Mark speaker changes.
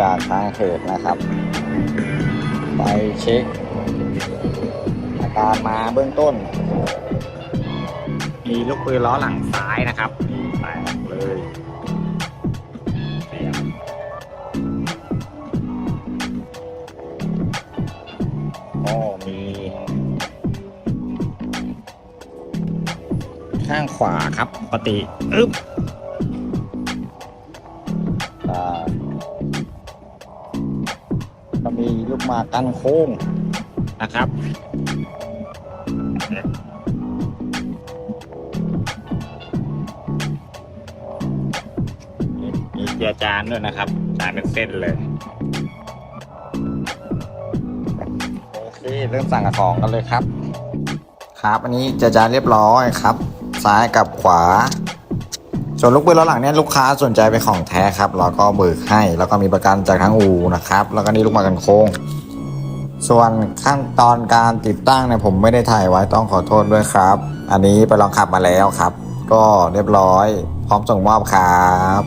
Speaker 1: จากทางเถิดนะครับ ไปเช็คอาการมาเบื้องต้น มีลูกปืนล้อหลังซ้ายนะครับนี่แตกเลยเสียบก็มีข้างขวาครับปกติ อึ๊บ ลูกหมากกันโค้งนะครับมีเจียจานด้วยนะครับจานเป็นเส้นเลยโอเคเริ่มสั่งกับของกันเลยครับ ครับอันนี้เจียจานเรียบร้อยครับ ซ้ายกับขวา ส่วนลูกปืนล้อหลังเนี่ยลูกค้าสนใจเป็นของแท้ครับเราก็เบิกให้ แล้วก็มีประกันจากทั้งอูนะครับ แล้วก็นี่ลูกมากันโค้ง ส่วนขั้นตอนการติดตั้งเนี่ยผมไม่ได้ถ่ายไว้ต้องขอโทษด้วยครับ อันนี้ไปลองขับมาแล้วครับ ก็เรียบร้อย พร้อมส่งมอบครับ